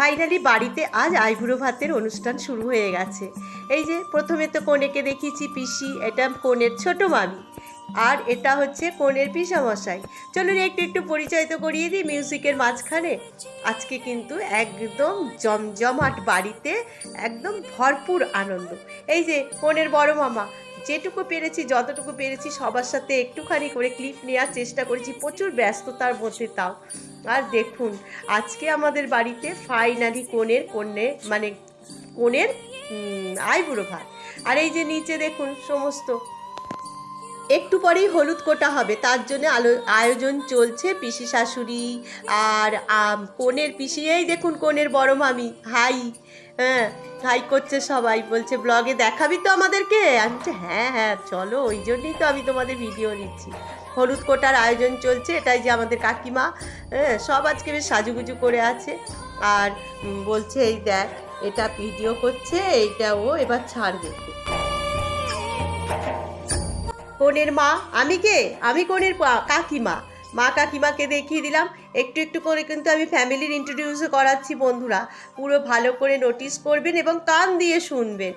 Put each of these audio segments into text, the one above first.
Finally বাড়িতে আজ আইবুড়ো ভাতের অনুষ্ঠান শুরু হয়ে গেছে। এই যে, প্রথমে তো কনেকে দেখিয়েছি পিসি, এটা কনের ছোট মামি। আর এটা হচ্ছে কনের পিসামশাই। চলুন একটু একটু পরিচয় তো করিয়ে দিই মিউজিকের মাঝখানে। আজকে কিন্তু একদম জমজমাট বাড়িতে একদম ভরপুর আনন্দ। এই যে, কনের বড় মামা, যেটুকু পেরেছি, যতটুকু পেরেছি, সবার সাথে একটুখানি করে ক্লিপ নেওয়ার চেষ্টা করেছি, প্রচুর ব্যস্ততার মধ্যে তাও। আর দেখুন আজকে আমাদের বাড়িতে ফাইনালি কোণের কন্যে মানে উম, আইবুড়ো ভাত। আর এই যে নিচে দেখুন সমস্ত একটু পরেই হলুদ কোটা হবে তার জন্য আলো আয়োজন চলছে পিসি শাশুড়ি আর কনের পিসি এই দেখুন কনের বড় মামি হাই হ্যাঁ হাই করছে সবাই বলছে ব্লগে দেখাবি তো আমাদেরকে? আমি বলছি, হ্যাঁ হ্যাঁ চলো ওই জন্যই তো আমি তোমাদের ভিডিও নিচ্ছি। হলুদ কোটার আয়োজন চলছে এটাই যে আমাদের কাকিমা হ্যাঁ সব আজকে বেশ সাজুগুজু করে আছে। আর বলছে এই দেখ এটা ভিডিও করছে এইটা ও এবার ছাড়বে। কনের মা? আমি কে? আমি কনের কাকিমা। মা কাকিমাকে দেখিয়ে দিলাম। একটু একটু করে কিন্তু আমি ফ্যামিলির ইন্ট্রোডিউসও করাচ্ছি বন্ধুরা। পুরো ভালো করে নোটিস করবেন এবং কান দিয়ে শুনবেন।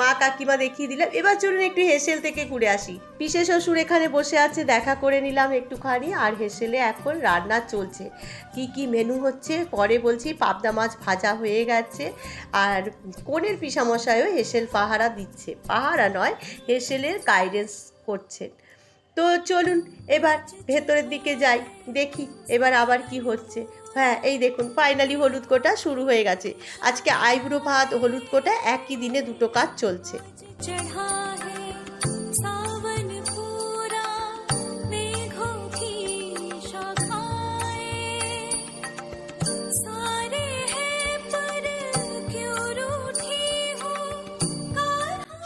মা কাকিমা দেখিয়ে দিলাম। এবার চলুন একটু হেসেল থেকে ঘুরে আসি। পিসে শ্বশুর এখানে বসে আছে, দেখা করে নিলাম একটুখানি। আর হেসেলে এখন রান্না চলছে। কি কি মেনু হচ্ছে? পরে বলছি পাবদা মাছ ভাজা হয়ে গেছে। আর কোনের পিসামশাইও হেসেল পাহারা দিচ্ছে। পাহারা নয়, হেসেলের গাইডেন্স করছেন তো চলুন, এবার ভেতরের দিকে যাই, দেখি এবার আবার কি হচ্ছে। হ্যাঁ এই দেখুন ফাইনালি হলুদ কোটা শুরু হয়ে গেছে। আজকে আইব্রো ভাত, হলুদ কোটা একই দিনে দুটো কাজ চলছে।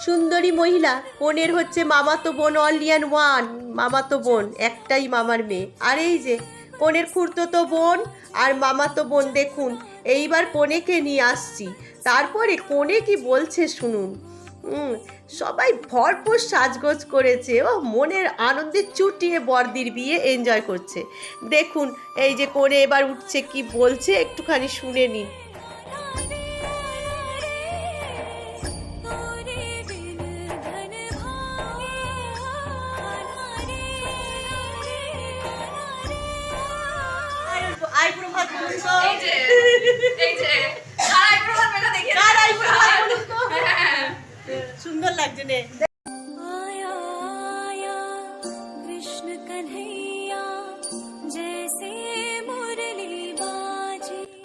সুন্দরী মহিলা, বোনের হচ্ছে মামাতো বোন অনলিয়ান ওয়ান মামাতো বোন, একটাই মামার মেয়ে। আর এই যে কোনের খুঁড়তো বোন আর মামাতো বোন দেখুন, এইবার কোনেকে নিয়ে আসছি। তারপরে কোনে কি বলছে শুনুন। সবাই ভরপুর সাজগোজ করেছে। ও, মনের আনন্দে চুটিয়ে বর্দির বিয়ে এনজয় করছে। দেখুন, এই যে কোনে এবার উঠছে, কি বলছে, একটুখানি শুনে নিন। সুন্দর লাগছে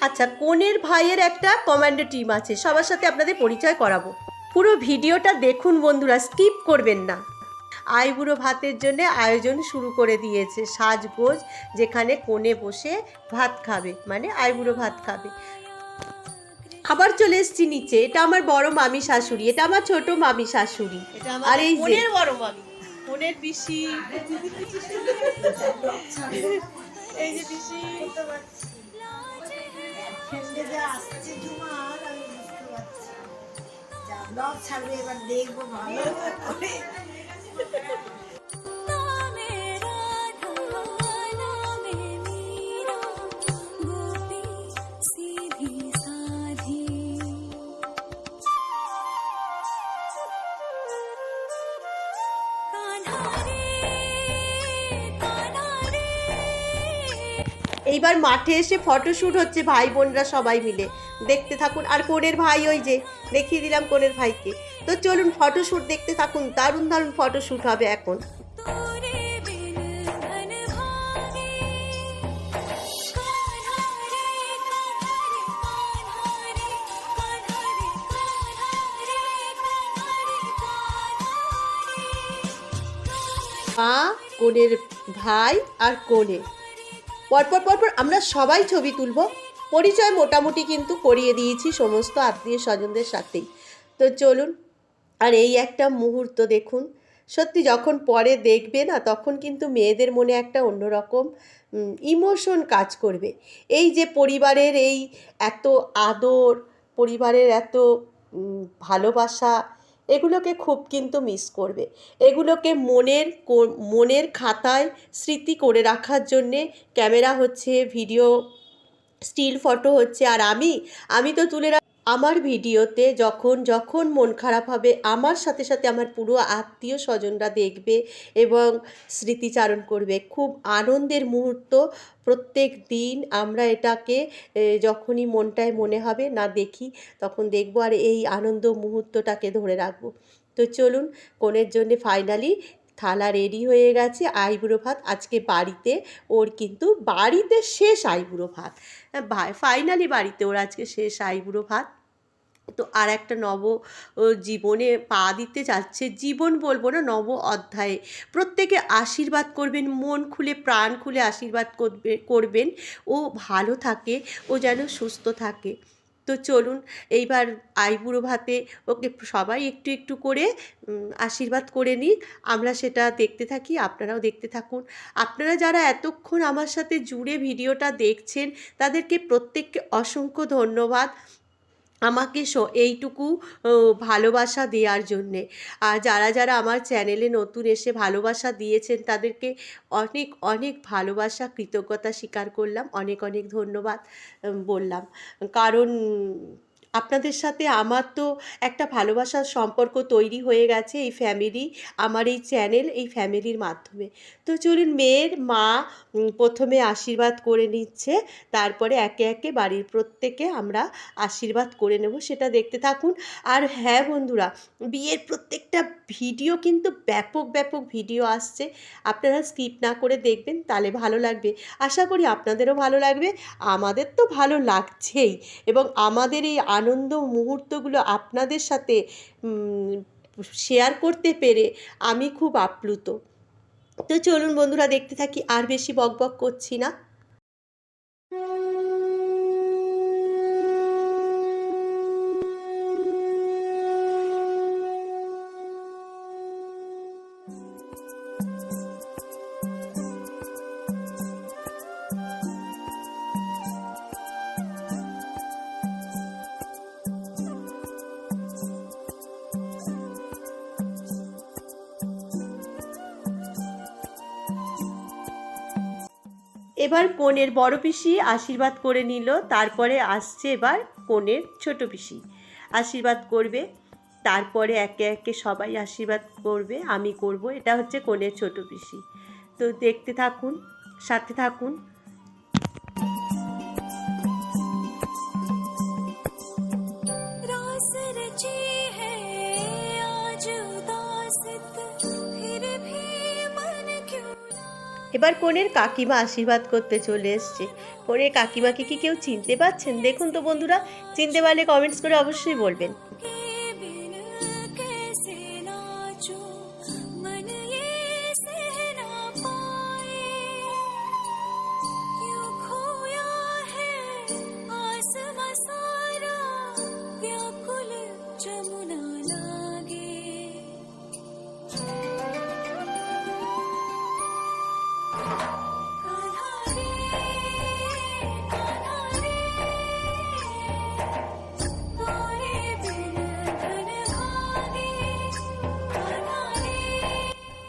আচ্ছা কোনের ভাইয়ের একটা কমান্ডো টিম আছে সবার সাথে আপনাদের পরিচয় করাবো। পুরো ভিডিওটা দেখুন বন্ধুরা স্কিপ করবেন না। আইবুড়ো ভাতের জন্য আয়োজন শুরু করে দিয়েছে সাজগোজ যেখানে কোণে বসে ভাত খাবে মানে আইবুড়ো ভাত খাবে। আবার চলে এসছি নিচে। এটা আমার বড় মামি শাশুড়ি এটা আমার ছোট মামি শাশুড়ি। আর এই যে বড় মামি কোনের পিসি। এই যে পিসি। ব্লগ ছাড়বে এবার দেখব ভালো এইবার মাঠে এসে ফটোশ্যুট হচ্ছে ভাই বোনরা সবাই মিলে। দেখতে থাকুন, আর কোনের ভাই ওই যে, দেখিয়ে দিলাম কোনের ভাইকে। তো চলুন ফটোশ্যুট দেখতে থাকুন, দারুণ দারুণ ফটোশ্যুট হবে এখন। মা, কোনের ভাই আর কোনে। পরপর পরপর আমরা সবাই ছবি তুলব। পরিচয় মোটামুটি কিন্তু করিয়ে দিয়েছি সমস্ত আত্মীয় স্বজনদের সাথেই। তো চলুন, আর এই একটা মুহূর্ত দেখুন। সত্যি যখন পরে দেখবে না, তখন কিন্তু মেয়েদের মনে একটা অন্যরকম ইমোশন কাজ করবে। এই যে পরিবারের এই এত আদর, পরিবারের এত ভালোবাসা এগুলোকে খুব কিন্তু মিস করবে। এগুলোকে মনের মনের খাতায় স্মৃতি করে রাখার জন্যে ক্যামেরা হচ্ছে ভিডিও স্টিল ফটো হচ্ছে, আর আমি আমি তো তুলে আমার ভিডিওতে যখন যখন মন খারাপ হবে, আমার সাথে সাথে আমার পুরো আত্মীয় স্বজনরা দেখবে এবং স্মৃতিচারণ করবে। খুব আনন্দের মুহূর্ত। প্রত্যেক দিন আমরা এটাকে যখনই মনটায় মনে হবে, না দেখি, তখন দেখব আর এই আনন্দ মুহূর্তটাকে ধরে রাখব। তো চলুন কোণের জন্য ফাইনালি থালা রেডি হয়ে গেছে আইবুড়ো ভাত। আজকে বাড়িতে, ওর কিন্তু বাড়িতে শেষ আইবুড়ো ভাত। ফাইনালি বাড়িতে ওর আজকে শেষ আইবুড়ো ভাত। তো আর একটা নব জীবনে পা দিতে যাচ্ছে জীবন বলব না, নব অধ্যায়ে। প্রত্যেকে আশীর্বাদ করবেন, মন খুলে, প্রাণ খুলে আশীর্বাদ করবে, করবেন, ও ভালো থাকে, ও যেন সুস্থ থাকে। তো চলুন, এইবার আইবুড়ো ভাতে ওকে সবাই একটু একটু করে আশীর্বাদ করে নিক। আমরা সেটা দেখতে থাকি, আপনারাও দেখতে থাকুন। আপনারা যারা এতক্ষণ আমার সাথে জুড়ে ভিডিওটা দেখছেন, তাদেরকে প্রত্যেককে অসংখ্য ধন্যবাদ। আমাকে স- এইটুকু ভালোবাসা দেওয়ার জন্যে। আর যারা যারা আমার চ্যানেলে নতুন এসে ভালোবাসা দিয়েছেন, তাদেরকে অনেক অনেক ভালোবাসা, কৃতজ্ঞতা স্বীকার করলাম। অনেক অনেক ধন্যবাদ বললাম। কারণ আপনাদের সাথে আমার তো একটা ভালোবাসার সম্পর্ক তৈরি হয়ে গেছে এই ফ্যামিলি আমার এই চ্যানেল এই ফ্যামিলির মাধ্যমে। তো চলুন মেয়ের মা প্রথমে আশীর্বাদ করে নিচ্ছে, তারপরে একে একে বাড়ির প্রত্যেকে আমরা আশীর্বাদ করে নেব, সেটা দেখতে থাকুন। আর হ্যাঁ বন্ধুরা, বিয়ের প্রত্যেকটা ভিডিও কিন্তু ব্যাপক ব্যাপক ভিডিও আসছে। আপনারা স্কিপ না করে দেখবেন, তাহলে ভালো লাগবে। আশা করি আপনাদেরও ভালো লাগবে, আমাদের তো ভালো লাগছেই। এবং আমাদের এই আনন্দ মুহূর্তগুলো আপনাদের সাথে শেয়ার করতে পেরে আমি খুব আপ্লুত। তো চলুন বন্ধুরা দেখতে থাকি, আর বেশি বকবক করছি না। এবার কনের বড় পিসি আশীর্বাদ করে নিল, তারপরে আসছে এবার কনের ছোট পিসি। আশীর্বাদ করবে, তারপরে একে একে সবাই আশীর্বাদ করবে, আমি করব, এটা হচ্ছে কনের ছোট পিসি। তো দেখতে থাকুন, সাথে থাকুন এবার কনের কাকিমা আশীর্বাদ করতে চলে এসছে। কনের কাকিমাকে কি কেউ চিনতে পারছেন দেখুন তো বন্ধুরা, চিনতে পারলে কমেন্টস করে অবশ্যই বলবেন।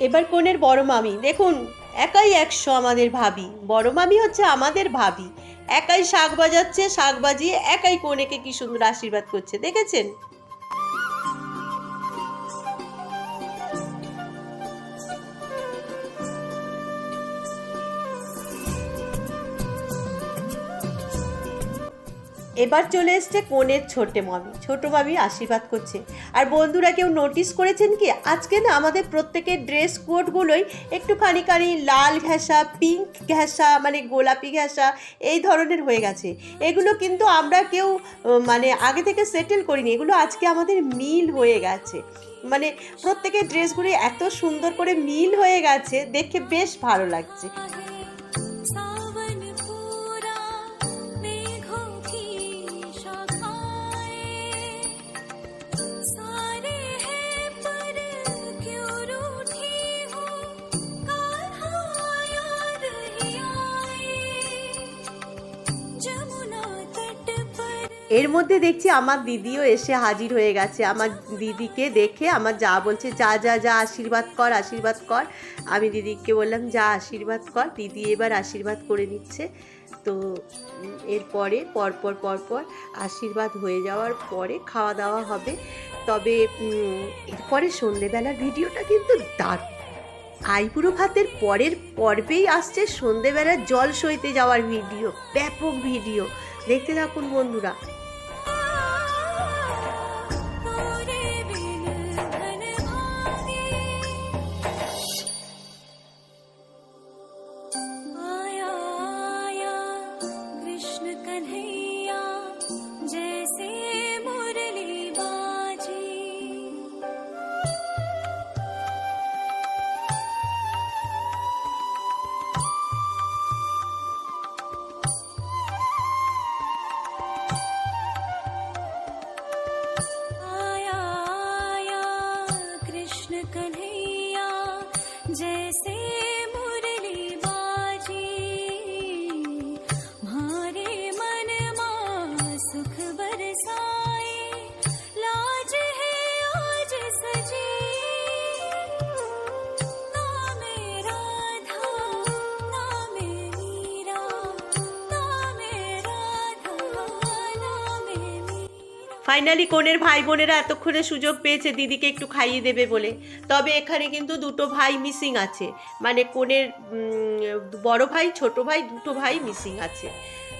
এবার কনের বড় মামি। দেখুন, একাই একশো আমাদের ভাবি। বড় মামি হচ্ছে আমাদের ভাবি। একাই শাক বাজাচ্ছে, শাক বাজিয়ে একাই কনেকে কি সুন্দর আশীর্বাদ করছে, দেখেছেন? এবার চলে এসছে কোণের ছোটে মামি। ছোট মামি আশীর্বাদ করছে। আর বন্ধুরা, কেউ নোটিস করেছেন কি? আজকে না আমাদের প্রত্যেকের ড্রেস কোডগুলোই একটুখানি খানি লাল ঘেঁষা পিঙ্ক ঘেঁষা মানে গোলাপি ঘেঁষা, এই ধরনের হয়ে গেছে। এগুলো কিন্তু আমরা কেউ মানে আগে থেকে সেটেল করিনি। এগুলো আজকে আমাদের মিল হয়ে গেছে। মানে প্রত্যেকের ড্রেসগুলি এত সুন্দর করে মিল হয়ে গেছে, দেখে বেশ ভালো লাগছে। এর মধ্যে দেখছি আমার দিদিও এসে হাজির হয়ে গেছে। আমার দিদিকে দেখে আমার যা বলছে, যা যা যা, আশীর্বাদ কর আশীর্বাদ কর। আমি দিদিকে বললাম, যা, আশীর্বাদ কর। দিদি এবার আশীর্বাদ করে নিচ্ছে। তো এরপরে পরপর পরপর আশীর্বাদ হয়ে যাওয়ার পরে খাওয়া দাওয়া হবে। তবে এরপরে সন্ধেবেলার ভিডিওটা কিন্তু দারুণ। আইবুড়ো ভাতের পরের পর্বেই আসছে সন্ধেবেলার জল সইতে যাওয়ার ভিডিও, ব্যাপক ভিডিও। দেখতে থাকুন বন্ধুরা। ফাইনালি কনের ভাই বোনেরা এতক্ষণে সুযোগ পেয়েছে দিদিকে একটু খাইয়ে দেবে বলে। তবে এখানে কিন্তু দুটো ভাই মিসিং আছে। মানে কনের বড় ভাই, ছোট ভাই, দুটো ভাই মিসিং আছে।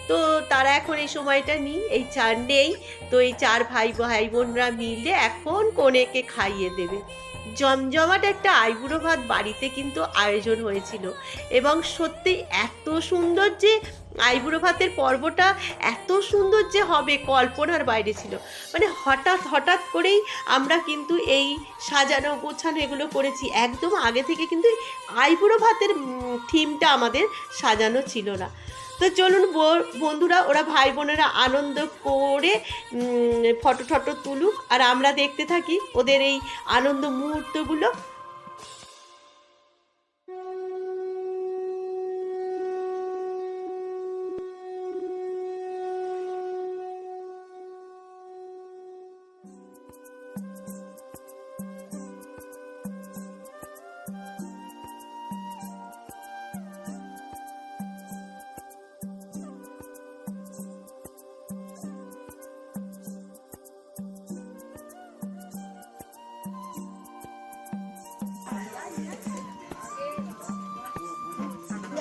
তো তারা এখন এই সময়টা নিই, এই চার নেই। তো এই চার ভাই ভাই বোনরা মিলে এখন কনেকে খাইয়ে দেবে। জমজমাট একটা আইবুড়ো ভাত বাড়িতে কিন্তু আয়োজন হয়েছিল। এবং সত্যি এত সুন্দর যে আইবুড়ো ভাতের পর্বটা এত সুন্দর যে হবে কল্পনার বাইরে ছিল। মানে হঠাৎ হঠাৎ করেই আমরা কিন্তু এই সাজানো, গোছানো এগুলো করেছি। একদম আগে থেকে কিন্তু আইবুড়ো ভাতের থিমটা আমাদের সাজানো ছিল না। তো চলুন বন্ধুরা, ওরা ভাই বোনেরা আনন্দ করে ফটো টটো তুলুক। আর আমরা দেখতে থাকি ওদের এই আনন্দ মুহূর্তগুলো।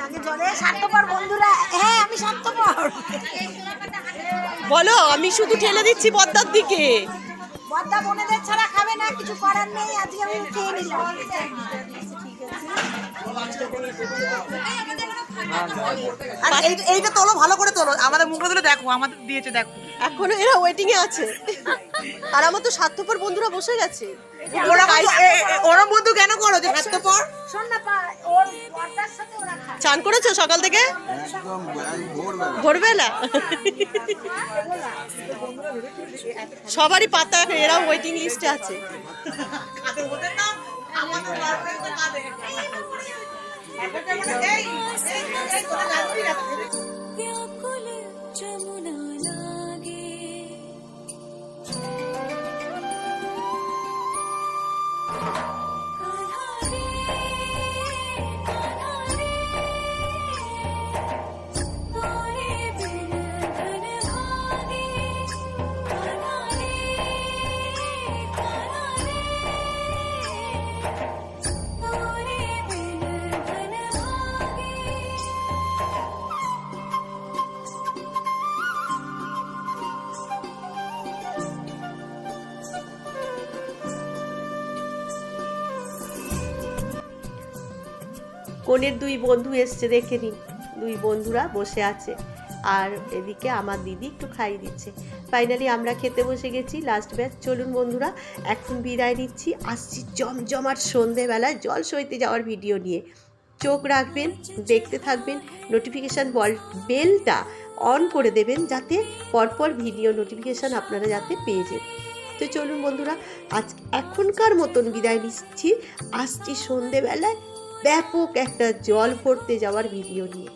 তুই জলে স্বার্থপর বন্ধুরা। হ্যাঁ আমি স্বার্থপর। বলো আমি শুধু ঠেলে দিচ্ছি পদ্মার দিকে। বদ্দা বোনেদের ছাড়া খাবে না কিছু করার নেই আজকে আমি খেয়ে নিলাম। আর এই- এইটা তোলো ভালো করে তোলো। আমাদের মুখটা তুলে দেখো আমাদের দিয়েছে দেখো। এখনও এরা ওয়েটিং এ আছে। আর আমার তো স্বার্থপর বন্ধুরা বসে গেছে। ওরা বন্ধু- ওরা কেন করো? যে স্বার্থপর শোন না পা- ওর বর্দার সাথে ওরা খায়। চান করেছ সকাল থেকে? একদম ভোরবেলা। ভোরবেলা? সবারই পাতা এরা ওয়েটিং লিস্টে আছে। আমাদের কনের দুই বন্ধু এসছে, দেখে নিন। দুই বন্ধুরা বসে আছে। আর এদিকে আমার দিদি একটু খাইয়ে দিচ্ছে। ফাইনালি আমরা খেতে বসে গেছি লাস্ট ব্যাচ চলুন বন্ধুরা, এখন বিদায় নিচ্ছি। আসছি জমজমাট সন্ধেবেলায় জল সইতে যাওয়ার ভিডিও নিয়ে। চোখ রাখবেন, দেখতে থাকবেন নোটিফিকেশান বল বেলটা অন করে দেবেন যাতে পরপর ভিডিও নোটিফিকেশান আপনারা যাতে পেয়ে যান। তো চলুন বন্ধুরা, আজ এখনকার মতন বিদায় নিচ্ছি। আসছি সন্ধেবেলায় ব্যাপক একটা জল পড়তে যাওয়ার ভিডিও নিয়ে।